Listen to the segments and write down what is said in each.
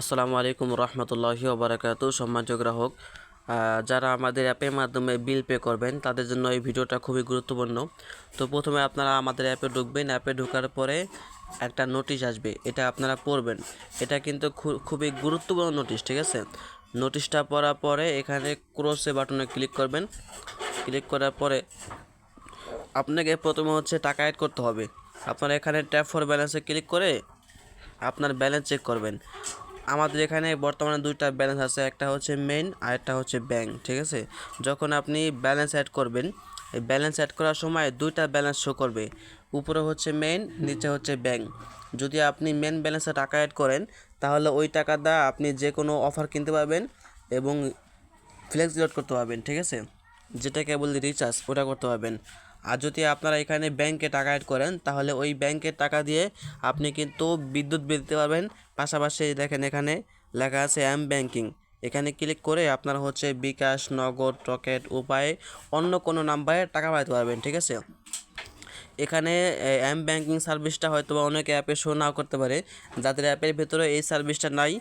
আসসালামু আলাইকুম রহমতুল্লাহি ওবরাকাতু। সম্মানিত গ্রাহক যারা আমাদের অ্যাপের মাধ্যমে বিল পে করবেন, তাদের জন্য এই ভিডিওটা খুবই গুরুত্বপূর্ণ। তো প্রথমে আপনারা আমাদের অ্যাপে ঢুকবেন। অ্যাপে ঢোকার পরে একটা নোটিশ আসবে, এটা আপনারা পড়বেন। এটা কিন্তু খুবই গুরুত্বপূর্ণ নোটিশ, ঠিক আছে? নোটিশটা পড়ার পরে এখানে ক্রসে বাটনে ক্লিক করবেন। ক্লিক করার পরে আপনাকে প্রথমে হচ্ছে টাকা অ্যাড করতে হবে। আপনারা এখানে ট্যাপ ফর ব্যালেন্সে ক্লিক করে আপনার ব্যালেন্স চেক করবেন। আমাদের এখানে বর্তমানে দুইটা ব্যালেন্স আছে, একটা হচ্ছে মেইন আর একটা হচ্ছে ব্যাংক ঠিক আছে? যখন আপনি ব্যালেন্স অ্যাড করবেন, এই ব্যালেন্স অ্যাড করার সময় দুইটা ব্যালেন্স শো করবে। উপরে হচ্ছে মেইন নিচে হচ্ছে ব্যাংক যদি আপনি মেন ব্যালেন্সে টাকা অ্যাড করেন, তাহলে ওই টাকা দ্বারা আপনি যে কোনো অফার কিনতে পারবেন এবং ফ্লেক্স লোড করতে পারবেন, ঠিক আছে? যেটাকে বলি রিচার্জ ওটা করতে পারবেন। আর যদি আপনারা এখানে ব্যাংকে টাকা অ্যাড করেন, তাহলে ওই ব্যাংকের টাকা দিয়ে আপনি কিন্তু বিদ্যুৎ বিল দিতে পারবেন। পাশাপাশি দেখেন এখানে লেখা আছে এম ব্যাংকিং এখানে ক্লিক করে আপনারা হচ্ছে বিকাশ, নগদ টকেট উপায়ে অন্য কোনো নাম্বারে টাকা পাঠাতে পারবেন, ঠিক আছে? এখানে এম ব্যাংকিং সার্ভিসটা হয়তো বা অনেকে অ্যাপে শো নাও করতে পারে। যাদের অ্যাপের ভেতরে এই সার্ভিসটা নাই,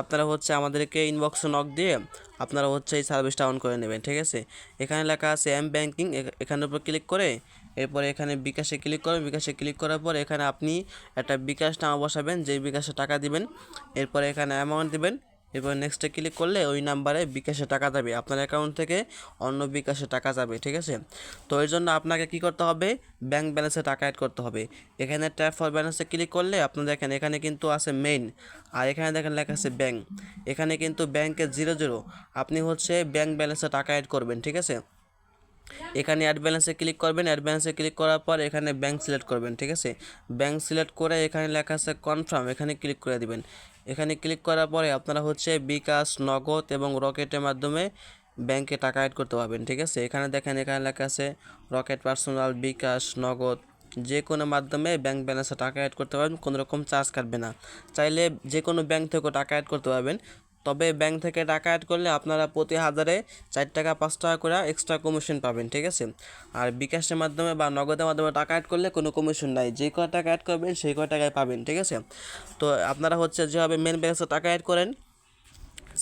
আপনারা হচ্ছে আমাদেরকে ইনবক্সে নক দিয়ে আপনারা হচ্ছে এই সার্ভিসটা অন করে নেবেন, ঠিক আছে? এখানে লেখা আছে এম ব্যাংকিং এখানের উপর ক্লিক করে, এরপরে এখানে বিকাশে ক্লিক করবেন। বিকাশে ক্লিক করার পর এখানে আপনি একটা বিকাশ নামা বসাবেন, যেই বিকাশে টাকা দিবেন, এরপরে এখানে অ্যামাউন্ট দিবেন। এরপর নেক্সটে ক্লিক করলে ওই নাম্বারে বিকাশে টাকা যাবে, আপনার অ্যাকাউন্ট থেকে অন্য বিকাশে টাকা যাবে, ঠিক আছে? তো এর জন্য আপনাকে কি করতে হবে? ব্যাংক ব্যালেন্সে টাকা অ্যাড করতে হবে। এখানে ট্যাপ ফর ব্যালেন্সে ক্লিক করলে আপনি দেখেন, এখানে কিন্তু আছে মেইন আর এখানে দেখেন লেখা আছে ব্যাংক এখানে কিন্তু ব্যাংকে জিরো জিরো আপনি হচ্ছে ব্যাংক ব্যালেন্সে টাকা অ্যাড করবেন, ঠিক আছে? এখানে অ্যাড ব্যালেন্সে ক্লিক করবেন অ্যাড ব্যালেন্সে ক্লিক করার পর এখানে ব্যাংক সিলেক্ট করবেন, ঠিক আছে? ব্যাংক সিলেক্ট করে এখানে লেখা আছে কনফার্ম এখানে ক্লিক করে দিবেন। এখানে ক্লিক করার পরে আপনারা হচ্ছে বিকাশ, নগদ এবং রকেটের মাধ্যমে ব্যাংকে টাকা অ্যাড করতে পারবেন, ঠিক আছে? এখানে দেখেন, এখানে লেখা আছে রকেট, পার্সোনাল, বিকাশ, নগদ যে কোনো মাধ্যমে ব্যাংক ব্যালেন্সে টাকা অ্যাড করতে পারবেন, কোনো রকম চার্জ কাটবে না। চাইলে যে কোনো ব্যাংক থেকেও টাকা অ্যাড করতে পারবেন তবে ব্যাংক থেকে টাকা অ্যাড করলে আপনারা প্রতি হাজারে চার টাকা, পাঁচ টাকা করে এক্সট্রা কমিশন পাবেন, ঠিক আছে? আর বিকাশের মাধ্যমে বা নগদের মাধ্যমে টাকা অ্যাড করলে কোনো কমিশন নাই। যে কয় টাকা অ্যাড করবেন, সেই কয় টাকায় পাবেন, ঠিক আছে? তো আপনারা হচ্ছে যেভাবে মেন ব্যালেন্সে টাকা অ্যাড করেন,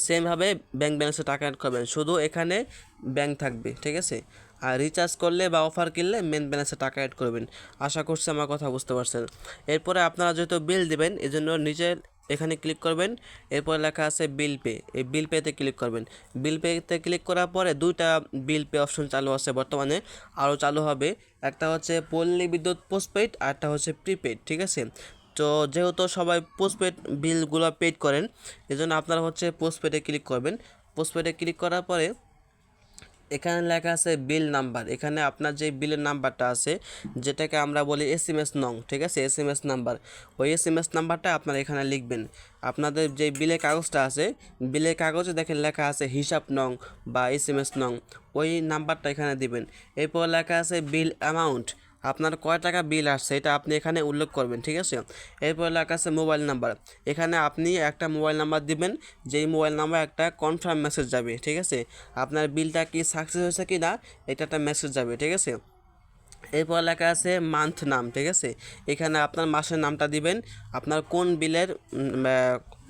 সেমভাবে ব্যাংক ব্যালেন্সে টাকা অ্যাড করবেন। শুধু এখানে ব্যাংক থাকবে, ঠিক আছে? আর রিচার্জ করলে বা অফার কিনলে মেন ব্যালেন্সে টাকা অ্যাড করবেন। আশা করছি আমার কথা বুঝতে পারছেন। এরপরে আপনারা যেহেতু বিল দেবেন এই জন্য নিচে এখানে ক্লিক করবেন, এরপর লেখা আছে বিল পে, এই বিল পেতে ক্লিক করবেন। বিল পেতে ক্লিক করার পরে দুইটা বিল পে অপশন চালু আছে বর্তমানে, আরও চালু হবে। একটা হচ্ছে পল্লী বিদ্যুৎ পোস্টপেড আর একটা হচ্ছে প্রিপেড ঠিক আছে? তো যেহেতু সবাই পোস্টপেড বিলগুলো পেড করেন, এজন্য আপনারা হচ্ছে পোস্টপেডে ক্লিক করবেন। পোস্টপেডে ক্লিক করার পরে এখানে লেখা আছে বিল নাম্বার। এখানে আপনার যে বিলের নাম্বারটা আছে, যেটাকে আমরা বলি এস এম এস নং, ঠিক আছে? S M S number. ওই এস এম এস নাম্বারটা আপনারা এখানে লিখবেন। আপনাদের যে বিলের কাগজটা আছে, বিলের কাগজে দেখেন লেখা আছে হিসাব নং বা এস এম এস নং। ওই নাম্বারটা এখানে দিবেন। এরপর লেখা আছে বিল অ্যামাউন্ট। আপনার কয় টাকা বিল আসছে এটা আপনি এখানে উল্লেখ করবেন, ঠিক আছে? এরপর লেখা আছে মোবাইল নাম্বার। এখানে আপনি একটা মোবাইল নাম্বার দিবেন, যেই মোবাইল নাম্বার একটা কনফার্ম মেসেজ যাবে, ঠিক আছে? আপনার বিলটা কি সাকসেস হয়েছে কি না, এটা একটা মেসেজ যাবে, ঠিক আছে? এরপর লেখা আছে মান্থ নাম, ঠিক আছে? এখানে আপনার মাসের নামটা দিবেন, আপনার কোন বিলের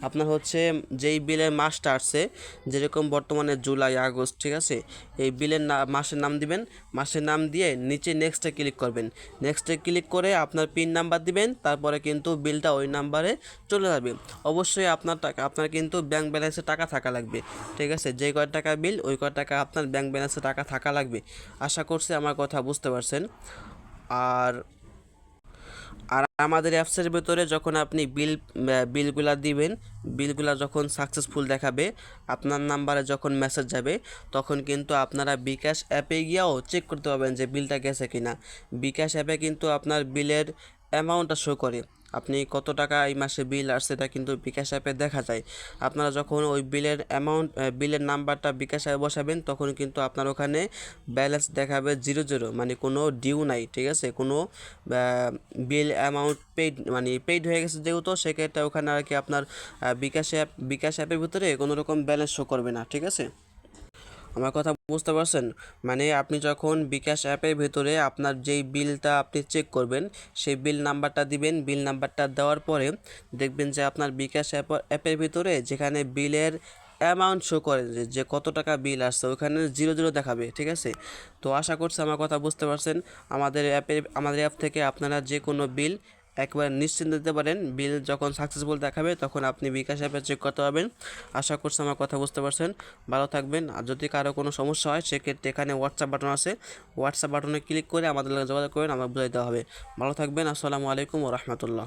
আপনার হচ্ছে যেই বিলের মাসটা আসছে, যেরকম বর্তমানে জুলাই, আগস্ট, ঠিক আছে? এই বিলের না, মাসের নাম দিবেন, মাসের নাম দিয়ে নিচে নেক্সটে ক্লিক করবেন। নেক্সটে ক্লিক করে আপনার পিন নাম্বার দিবেন, তারপরে কিন্তু বিলটা ওই নাম্বারে চলে যাবে। অবশ্যই আপনার টাকা, আপনার কিন্তু ব্যাংক ব্যালেন্সে টাকা থাকা লাগবে, ঠিক আছে? যে কয় টাকা বিল ওই কয় টাকা আপনার ব্যাংক ব্যালেন্সে টাকা থাকা লাগবে। আশা করছি আমার কথা বুঝতে পারছেন। আর আর আমাদের অ্যাপসের ভেতরে যখন আপনি বিল বিলগুলা দিবেন, বিলগুলো যখন সাকসেসফুল দেখাবে, আপনার নাম্বারে যখন মেসেজ যাবে, তখন কিন্তু আপনারা বিকাশ অ্যাপে গিয়েও চেক করতে পারবেন যে বিলটা গেছে কিনা। বিকাশ অ্যাপে কিন্তু আপনার বিলের অ্যামাউন্টটা শো করে। আপনি কত টাকা এই মাসে বিল আসছে এটা কিন্তু বিকাশ অ্যাপে দেখা যায়। আপনারা যখন ওই বিলের অ্যামাউন্ট বিলের নাম্বারটা বিকাশ অ্যাপে বসাবেন, তখন কিন্তু আপনার ওখানে ব্যালেন্স দেখাবে জিরো জিরো মানে কোনো ডিউ নাই, ঠিক আছে? কোনো বিল অ্যামাউন্ট পেইড মানে পেইড হয়ে গেছে যেহেতু, সেক্ষেত্রে ওখানে আর কি আপনার বিকাশ অ্যাপ বিকাশ অ্যাপের ভিতরে কোনো রকম ব্যালেন্স শো করবে না, ঠিক আছে? আমার কথা বুঝতে পারছেন? মানে আপনি যখন বিকাশ অ্যাপের ভেতরে আপনার যেই বিলটা আপনি চেক করবেন, সেই বিল নাম্বারটা দিবেন, বিল নাম্বারটা দেওয়ার পরে দেখবেন যে আপনার বিকাশ অ্যাপ, অ্যাপের ভিতরে যেখানে বিলের অ্যামাউন্ট শো করে যে কত টাকা বিল আসছে, ওখানে জিরো জিরো দেখাবে, ঠিক আছে? তো আশা করছি আমার কথা বুঝতে পারছেন। আমাদের অ্যাপে আমাদের অ্যাপ থেকে আপনারা যে কোনো বিল একবার নিশ্চিন্ত দিতে পারেন। বিল যখন সাকসেসফুল দেখাবে, তখন আপনি বিকাশ অ্যাপে চেক করতে পারবেন। আশা করছি আমার কথা বুঝতে পারছেন। ভালো থাকবেন। আর যদি কারও কোনো সমস্যা হয়, সেক্ষেত্রে এখানে হোয়াটসঅ্যাপ বাটন আছে। হোয়াটসঅ্যাপ বাটনে ক্লিক করে আমাদের যোগাযোগ করেন আমরা বুঝাই দেওয়া হবে। ভালো থাকবেন। আসসালামু আলাইকুম ও রহমতুল্লাহ।